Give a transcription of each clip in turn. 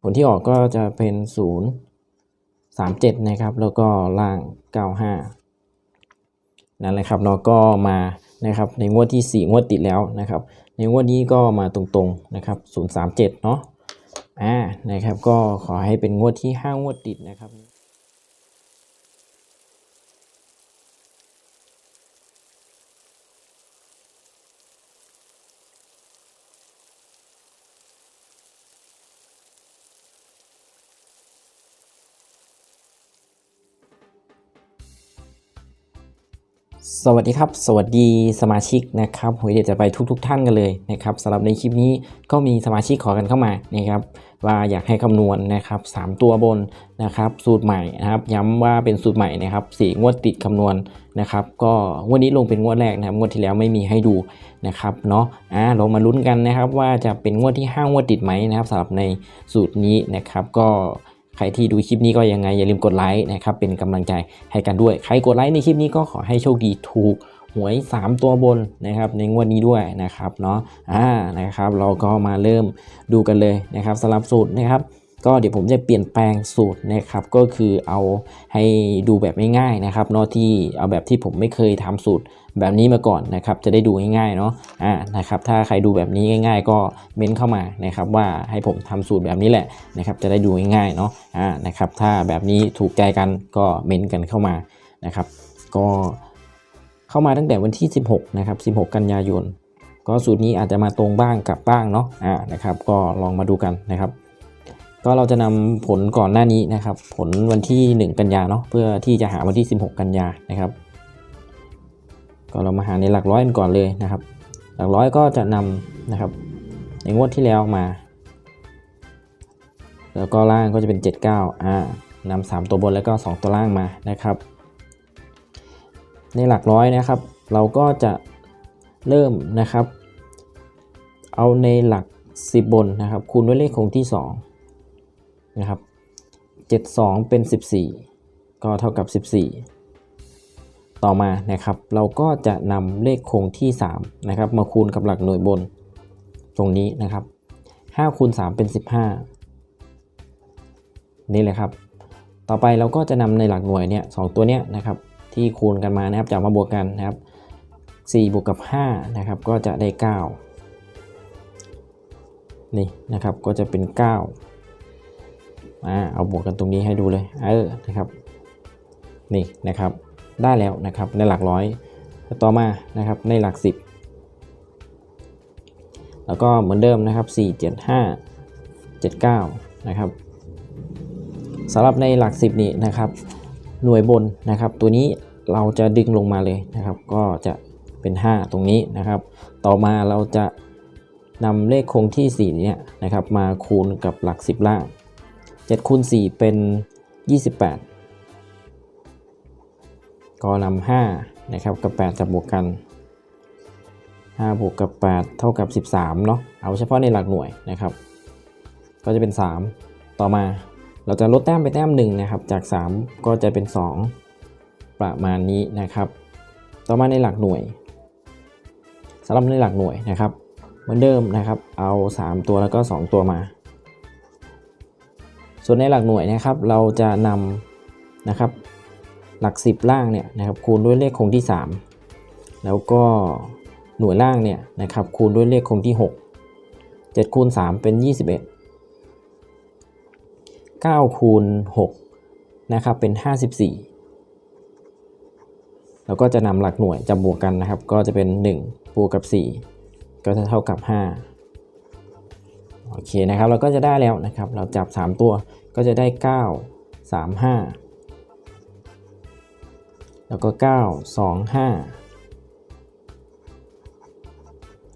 ผลที่ออกก็จะเป็น 0 3 7 นะครับ แล้วก็ล่าง 95 นั่นแหละครับเราก็มานะครับในงวดที่ 4 งวดติดแล้วนะครับ ในงวดนี้ก็มาตรงๆนะครับ 037 เนาะอ่านะครับก็ขอให้เป็นงวดที่ 5 งวดติดนะครับ สวัสดีครับ สวัสดีสมาชิกนะครับหวยเด็ดจะไปทุกๆทท่านกันเลยนะครับสำหรับในคลิปนี้ก็มีสมาชิกขอกันเข้ามานะครับว่าอยากให้คำนวณนะครับสามตัวบนนะครับสูตรใหม่นะครับย้ำว่าเป็นสูตรใหม่นะครับสี่งวดติดคำนวณนะครับ ก็งวดนี้ลงเป็นงวดแรกนะครับงวดที่แล้วไม่มีให้ดูนะครับเนาะอ่าเรามาลุ้นกันนะครับว่าจะเป็นงวดที่ห้างวดติดไหมนะครับสำหรับในสูตรนี้นะครับก็ ครที่ดูคลิปนี้ก็ยังไงอย่าลืมกดไลค์นะครับเป็นกำลังใจให้กันด้วย ใครกดไลค์ในคลิปนี้ก็ขอให้โชคดีถูกหวย 3 ตัวบนนะครับในงวดนี้ด้วยนะครับเนาะอ่านะครับเราก็มาเริ่มดูกันเลยนะครับสำหรับสูตรนะครับก็เดี๋ยวผมจะเปลี่ยนแปลงสูตรนะครับก็คือเอาให้ดูแบบง่ายๆนะครับเนาะที่เอาแบบที่ผมไม่เคยทำสูตร แบบนี้มาก่อนนะครับจะได้ดูง่ายๆเนาะอ่านะครับถ้าใครดูแบบนี้ง่าย ๆ ก็เม้นเข้ามานะครับว่าให้ผมทำสูตรแบบนี้แหละนะครับจะได้ดูง่ายๆเนาะอ่านะครับถ้าแบบนี้ถูกใจกันก็เม้นกันเข้ามานะครับ ก็เข้ามาตั้งแต่วันที่ 16นะครับ16 กันยายนก็สูตรนี้อาจจะมาตรงบ้างกลับบ้างเนาะอ่านะครับก็ลองมาดูกันนะครับก็เราจะนำผลก่อนหน้านี้นะครับ ผลวันที่ 1 กันยาเนาะเพื่อที่จะหาวันที่ 16 กันยานะครับ ก็เรามาหาในหลักร้อยกันก่อนเลยนะครับ หลักร้อยก็จะนำนะครับ ในงวดที่แล้วมา แล้วก็ล่างก็จะเป็น 79อ่านำ3ตัวบนแล้วก็ 2 ตัวล่างมานะครับ ในหลักร้อยนะครับ เราก็จะเริ่มนะครับ เอาในหลัก 10 บนนะครับ คูณด้วยเลขคงที่2นะครับ 72 เป็น 14 ก็เท่ากับ 14 ต่อมานะครับ เราก็จะนำเลขคงที่3นะครับมาคูณกับหลักหน่วยบน ตรงนี้นะครับ5คูณ3เป็น 15 นี่เลยครับ ต่อไปเราก็จะนำในหลักหน่วยเนี่ยสตัวเนี้ยนะครับที่คูณกันมานะครับจะมาบวกกันนะครับ4บวกกับ5นะครับก็จะได้ 9 นี่นะครับก็จะเป็น 9อ่าเอาบวกกันตรงนี้ให้ดูเลยเออนะครับนี่นะครับ ได้แล้วนะครับในหลักร้อยต่อมานะครับในหลัก 10 แล้วก็เหมือนเดิมนะครับ 4 7 5 7 9 นะครับสำหรับในหลัก 10 นี่นะครับหน่วยบนนะครับตัวนี้เราจะดึงลงมาเลยนะครับ ก็จะเป็น 5 ตรงนี้นะครับ ต่อมาเราจะนำเลขคงที่4เนี่ยนะครับมาคูณกับหลัก 10 ล่าง7คูณ4เป็น 28 ก็นำ5นะครับกับ 8จะบวกกัน 5 บวกกับ 8 เท่ากับ 13เนาะเอาเฉพาะในหลักหน่วยนะครับ ก็จะเป็น 3 ต่อมาเราจะลดแต้มไปแต้มหนึ่งนะครับจาก 3 ก็จะเป็น 2 ประมาณนี้นะครับ ต่อมาในหลักหน่วยสำหรับในหลักหน่วยนะครับเหมือนเดิมนะครับ เอา 3 ตัวแล้วก็ 2 ตัวมา ส่วนในหลักหน่วยนะครับ เราจะนำนะครับ หลัก 10 ล่างเนี่ยนะครับคูณด้วยเลขคงที่ 3 แล้วก็หน่วยล่างเนี่ยนะครับคูณด้วยเลขคงที่ 6 7คูณ3เป็น 21 9คูณ6นะครับเป็น 54 แล้วก็จะนำหลักหน่วยจะบวกกันนะครับ ก็จะเป็น 1 บวกกับ 4 ก็จะเท่ากับ 5โอเคนะครับเราก็จะได้แล้วนะครับ เราจับ 3 ตัวก็จะได้ 9 3 5 แล้วก็ 9 2 5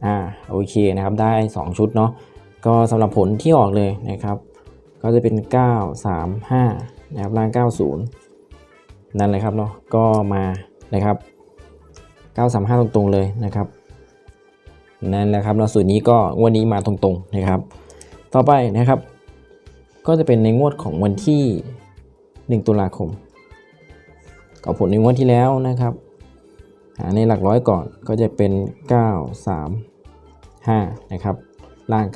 อ่าโอเคนะครับได้ 2 ชุดเนาะก็สำหรับผลที่ออกเลยนะครับ ก็จะเป็น 9 3 5นะครับล่าง 90 นั่นเลยครับเนาะก็มานะครับ 935 ตรงๆเลยนะครับนั่นแหละครับเราสูตรนี้ก็งวดนี้มาตรงๆนะครับ ต่อไปนะครับ ก็จะเป็นในงวดของวันที่ 1 ตุลาคม กับผลในงวดที่แล้วนะครับหาในหลักร้อยก่อนก็จะเป็น 9 3 5 นะครับล่าง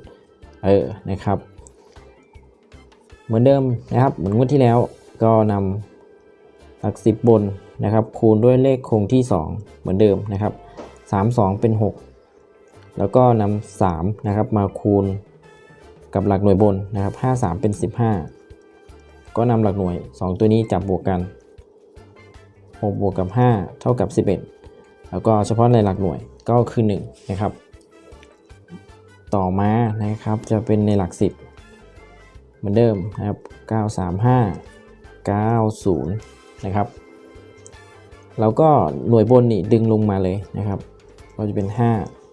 90 เออนะครับ เหมือนเดิมนะครับเหมือนงวดที่แล้วก็นำหลักสิบบนนะครับคูณด้วยเลขคงที่ 2 เหมือนเดิมนะครับ 3 2 เป็น 6 แล้วก็นำ3นะครับมาคูณกับหลักหน่วยบนนะครับ 5 3 เป็น 15 ก็นำหลักหน่วย 2 ตัวนี้จับบวกกัน 6บวกกับ 5 เท่ากับ 11 แล้วก็เฉพาะในหลักหน่วยก็คือ1นะครับ ต่อมานะครับจะเป็นในหลัก 10 เหมือนเดิมนะครับ 935 90 นะครับ แล้วก็หน่วยบนนี่ดึงลงมาเลยนะครับ ก็จะเป็น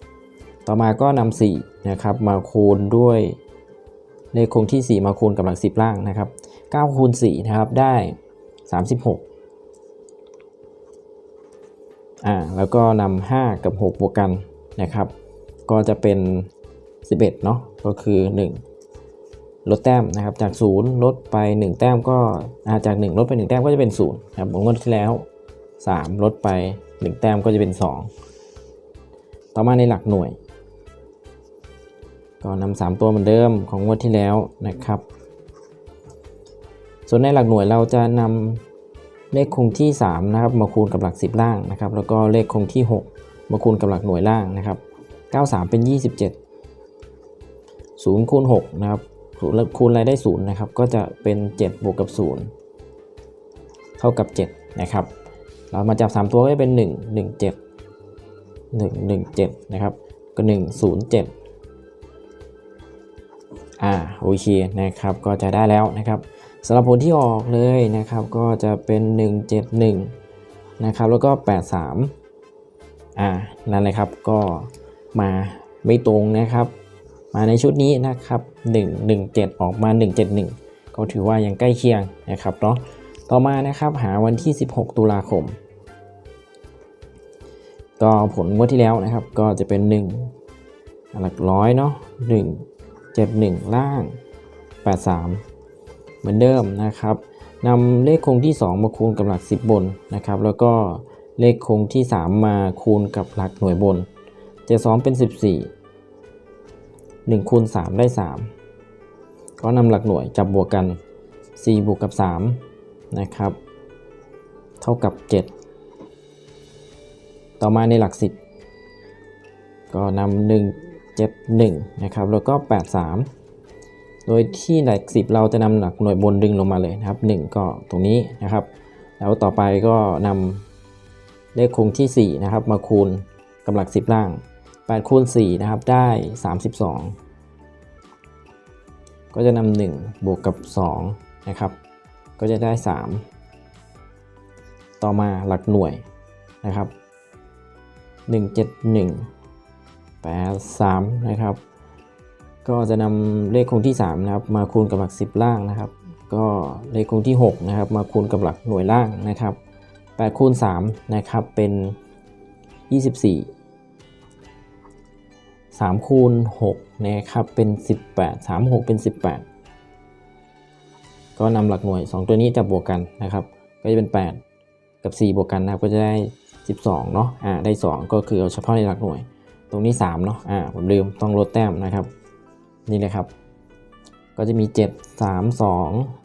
5 ต่อมาก็นำ4นะครับมาคูณด้วยเลขคงที่ 4 มาคูณกับหลัก 10 ล่างนะครับ9คูณ4นะครับได้ 36 อ่าแล้วก็นำ5กับ 6 บวกกันนะครับ ก็จะเป็น 11เนาะก็คือ 1 ลดแต้มนะครับจาก 0 ลดไป 1 แต้มก็าจาก 1 ลดไป 1 แต้มก็จะเป็น0นะครับผมงวดที่แล้ว 3 ลดไป 1 แต้มก็จะเป็น 2 ต่อมาในหลักหน่วย ก็นำ3ตัวเหมือนเดิมของงวดที่แล้วนะครับ ส่วนในหลักหน่วยเราจะนำ เลขคงที่3นะครับมาคูณกับหลัก 10 ล่างนะครับแล้วก็เลขคงที่ 6 มาคูณกับหลักหน่วยล่างนะครับ 93 เป็น 27 0คูณ6นะครับคูณอะไรได้0นะครับก็จะเป็น 7 บวกกับ 0 เท่ากับ 7 นะครับ เรามาจับ 3 ตัวก็จะเป็น 1 1 7 1 1 7 นะครับ ก็ 1 0 7อ่าโอเคนะครับก็จะได้แล้วนะครับ สำหรับผลที่ออกเลยนะครับก็จะเป็น 171 นะครับ แล้วก็ 83 อ่า นั่นเลยครับก็มาไม่ตรงนะครับ มาในชุดนี้นะครับ 117 ออกมา 171 ก็ถือว่ายังใกล้เคียงนะครับเนาะต่อมานะครับหาวันที่ 16 ตุลาคม ก็ผลงวดที่แล้วนะครับ ก็จะเป็น 1 หลักร้อยเนาะ1 7 1 ล่าง 83 เหมือนเดิมนะครับนำเลขคงที่ 2 มาคูณกับหลัก 10 บนนะครับ แล้วก็เลขคงที่ 3 มาคูณกับหลักหน่วยบน72เป็น 14 1คูณ3 ได้ 3 ก็นำหลักหน่วยจับบวกกัน 4 บวกกับ 3 นะครับ เท่ากับ 7 ต่อมาในหลัก 10 ก็นำ1 7 1 นะครับ แล้วก็ 8 3 โดยที่หลัก10 เราจะนำหลักหน่วยบนดึงลงมาเลยนะครับ 1 ก็ตรงนี้นะครับ แล้วต่อไปก็นำเลขคงที่ 4 นะครับ มาคูณกับหลัก 10 ล่าง8คูณ4นะครับได้ 32 ก็จะนำ1บวกกับ2นะครับ ก็จะได้ 3 ต่อมาหลักหน่วยนะครับ 171 83 นะครับ ก็จะนำเลขคงที่3นะครับมาคูณกับหลัก 10 ล่างนะครับ ก็เลขคงที่6นะครับมาคูณกับหลักหน่วยล่างนะครับ8คูณ3นะครับเป็น 24 3คูณ6นะครับเป็น 18 3 6 เป็น 18 ก็นำหลักหน่วย 2 ตัวนี้จะบวกกันนะครับ ก็จะเป็น 8 กับ 4 บวกกันนะครับก็จะได้ 12เนาะอ่าได้ 2 ก็คือเอาเฉพาะในหลักหน่วย ตรงนี้3เนาะอ่าผมลืมต้องลดแต้มนะครับ นี่เลยครับ ก็จะมี 7 3 2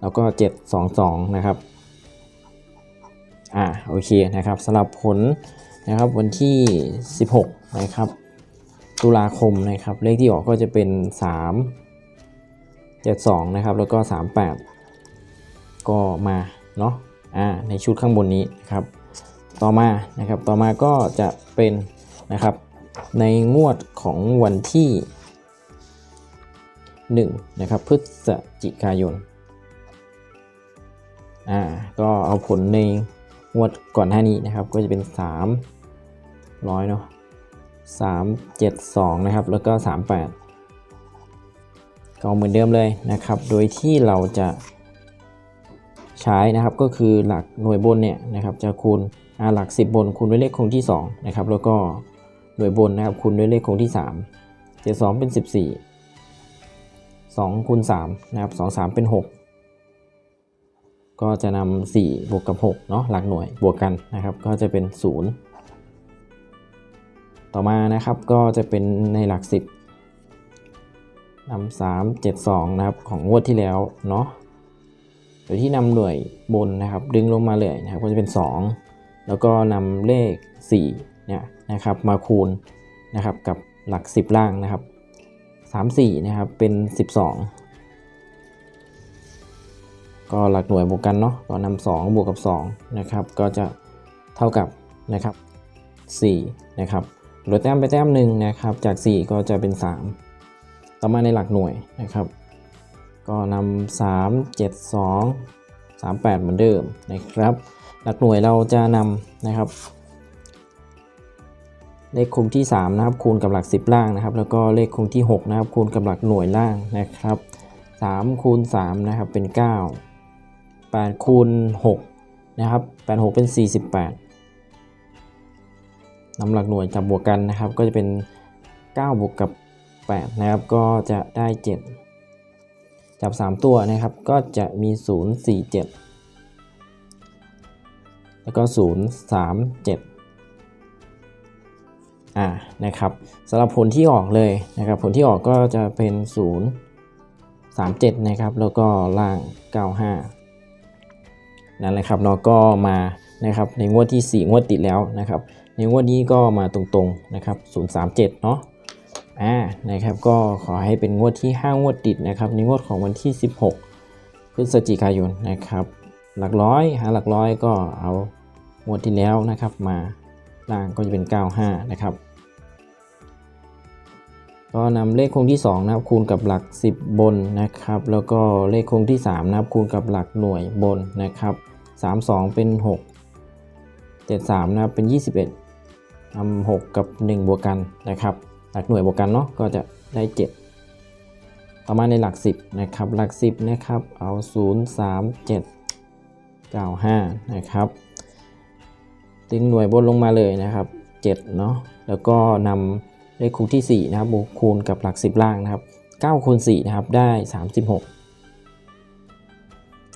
แล้วก็ 7 2 2 นะครับ อ่าโอเคนะครับสำหรับผลนะครับวันที่ 16 นะครับ ตุลาคมนะครับ เลขที่ออกก็จะเป็น 3 72 นะครับ แล้วก็ 38 ก็มาเนาะอ่าในชุดข้างบนนี้นะครับ ต่อมานะครับต่อมาก็จะเป็นนะครับ ในงวดของวันที่ 1 นะครับ พฤศจิกายน อ่า ก็เอาผลในงวดก่อนหน้านี้นะครับ ก็จะเป็น 3 ร้อยเนาะ3 7 2 นะครับ แล้วก็ 38 ก็เหมือนเดิมเลยนะครับ โดยที่เราจะใช้นะครับก็คือหลักหน่วยบนเนี่ยนะครับจะคูณหลัก 10 บนคูณด้วยเลขคงที่2นะครับแล้วก็ หน่วยบนนะครับคูณด้วยเลขคงที่ 3 72 เป็น 14 2คูณ3นะครับ2 3 เป็น 6 ก็จะนำ4บวกกับ6เนาะหลักหน่วยบวกกันนะครับ ก็จะเป็น 0 ต่อมานะครับก็จะเป็นในหลัก 10นำสามเจ็ดสองนะครับของงวดที่แล้วเนาะโดยที่นำหน่วยบนนะครับ ดึงลงมาเลยนะครับก็จะเป็น 2 แล้วก็นำเลข 4 เนี่ยนะครับมาคูณนะครับกับหลัก 10 ล่างนะครับ 3 4นะครับเป็น 12 ก็หลักหน่วยบวกกันเนาะก็นำ2บวกกับ2นะครับก็จะเท่ากับนะครับ4นะครับลดแต้มไปแต้มหนึ่งนะครับจาก 4 ก็จะเป็น 3 ต่อมาในหลักหน่วยนะครับ ก็นำ3 7 2 3 8 เหมือนเดิมนะครับ หลักหน่วยเราจะนำนะครับ เลขคูณที่3นะครับคูณกับหลัก 10 ล่างนะครับ แล้วก็เลขคูณที่6นะครับคูณกับหลักหน่วยล่างนะครับ3คูณ3นะครับเป็น 9 8คูณ6นะครับ8 6 เป็น 48นำหลักหน่วยจับบวกกันนะครับ ก็จะเป็น 9 บวกกับ 8 นะครับ ก็จะได้ 7 จับ 3 ตัวนะครับ ก็จะมี 0 4 7 แล้วก็ 0 3 7 อ่านะครับสำหรับผลที่ออกเลยนะครับผลที่ออกก็จะเป็น 0 3 7 นะครับ แล้วก็ล่าง 95 นั่นแหละครับเนาะก็มานะครับในงวดที่ 4 งวดติดแล้วนะครับในงวดนี้ก็มาตรงๆนะครับ 037 เนาะอ่านะครับก็ขอให้เป็นงวดที่ 5 งวดติดนะครับในงวดของวันที่ 16 พฤศจิกายนนะครับ หลักร้อยหาหลักร้อยก็เอางวดที่แล้วนะครับมา ล่างก็จะเป็น 95 นะครับ ก็นำเลขคงที่ 2 นะครับ คูณกับหลัก 10 บนนะครับ แล้วก็เลขคงที่ 3 นะครับ คูณกับหลักหน่วยบนนะครับ 32 เป็น 6 73 นะครับ เป็น 21นำ6กับ 1 บวกกันนะครับ หลักหน่วยบวกกันเนาะ ก็จะได้ 7ต่อมาในหลัก 10 นะครับ หลัก 10 นะครับ เอา 0 3 7 9 5 นะครับ ดึงหน่วยบนลงมาเลยนะครับ7เนาะแล้วก็นำเลขคูณที่ 4 นะครับบวกคูณกับหลัก 10 ล่างนะครับ9คูณ4นะครับได้ 36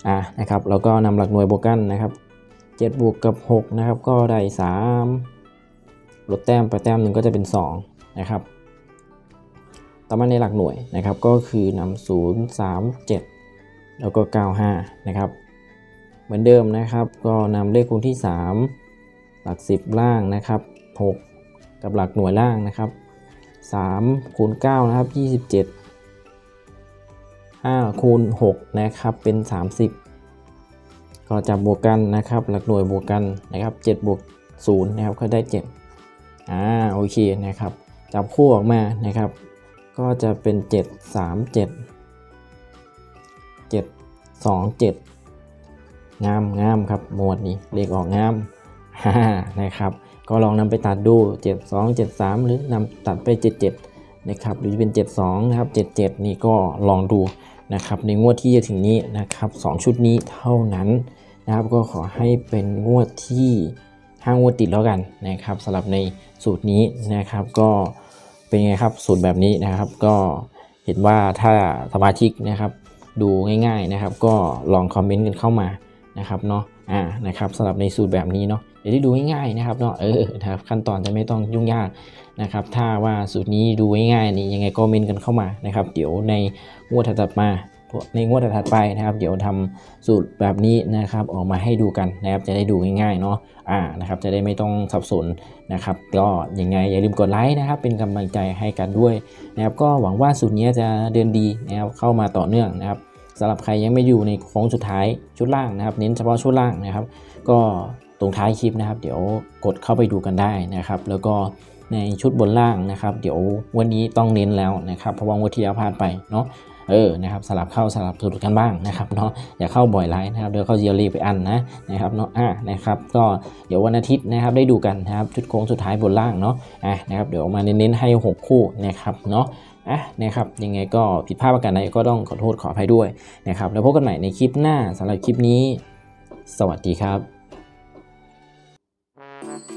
อะนะครับแล้วก็นำหลักหน่วยบวกกันนะครับ7บวกกับ6นะครับก็ได้ 3 ลดแต้มไปแต้มหนึ่งก็จะเป็น 2 นะครับต่อมาในหลักหน่วยนะครับก็คือนำ0 3 7 แล้วก็ 95 นะครับ เหมือนเดิมนะครับก็นำเลขคูณที่ 3 หลัก 10 ล่างนะครับ 6 กับหลักหน่วยล่างนะครับ3คูณ9นะครับ 27 5คูณ6นะครับเป็น 30 ก็จับบวกกันนะครับ หลักหน่วยบวกกันนะครับ7บวก0นะครับก็ได้7อ่าโอเคนะครับ จับคู่ออกมานะครับ ก็จะเป็น 7 3 7 7 2 7 งามงามครับหมวดนี้เลขออกงาม นะครับ ก็ลองนำไปตัดดู 7 2 7 3 หรือนำตัดไป 77 นะครับ หรือจะเป็น 72 นะครับ 77 นี่ก็ลองดูนะครับ ในงวดที่จะถึงนี้นะครับ 2 ชุดนี้เท่านั้นนะครับ ก็ขอให้เป็นงวดที่5งวดติดแล้วกันนะครับสำหรับในสูตรนี้นะครับก็เป็นไงครับสูตรแบบนี้นะครับ ก็เห็นว่าถ้าสมาชิกนะครับ ดูง่าย ๆนะครับ ก็ลองคอมเมนต์กันเข้ามานะครับเนาะอ่านะครับสำหรับในสูตรแบบนี้เนาะ เดี๋ยวได้ดูง่ายๆนะครับเนาะเออนะครับขั้นตอนจะไม่ต้องยุ่งยากนะครับ ถ้าว่าสูตรนี้ดูง่ายๆนี่ยังไงก็เมนต์กันเข้ามานะครับ เดี๋ยวในงวดถัดมาในงวดถัดไปนะครับ เดี๋ยวทำสูตรแบบนี้นะครับออกมาให้ดูกันนะครับ จะได้ดูง่ายๆเนาะอ่านะครับ จะได้ไม่ต้องสับสนนะครับก็ยังไงอย่าลืมกดไลค์นะครับ เป็นกำลังใจให้กันด้วยนะครับ ก็หวังว่าสูตรนี้จะเดินดีนะครับเข้ามาต่อเนื่องนะครับสำหรับใครยังไม่อยู่ในโค้งสุดท้ายชุดล่างนะครับ เน้นเฉพาะชุดล่างนะครับ ก็ งท้ายคลิปนะครับ เดี๋ยวกดเข้าไปดูกันได้นะครับ แล้วก็ในชุดบนล่างนะครับ เดี๋ยววันนี้ต้องเน้นแล้วนะครับเพราะว่างวันที่แล้วพลาดไปเนาะเออนะครับสลับเข้าสลับสุดกันบ้างนะครับเนาะอย่าเข้าบ่อยไลน์นะครับเดี๋ยวเข้าเจียรีไปอันนะนะครับเนาะอะนะครับก็เดี๋ยววันอาทิตย์นะครับได้ดูกันนะครับชุดโค้งสุดท้ายบนล่างเนาะอะนะครับเดี๋ยวมาเน้นๆให้ 6 คู่นะครับเนาะอะนะครับยังไงก็ผิดพลาดประการใดก็ต้องขอโทษขออภัยด้วยนะครับแล้วพบกันใหม่ในคลิปหน้าสำหรับคลิปนี้ สวัสดีครับ Thank you.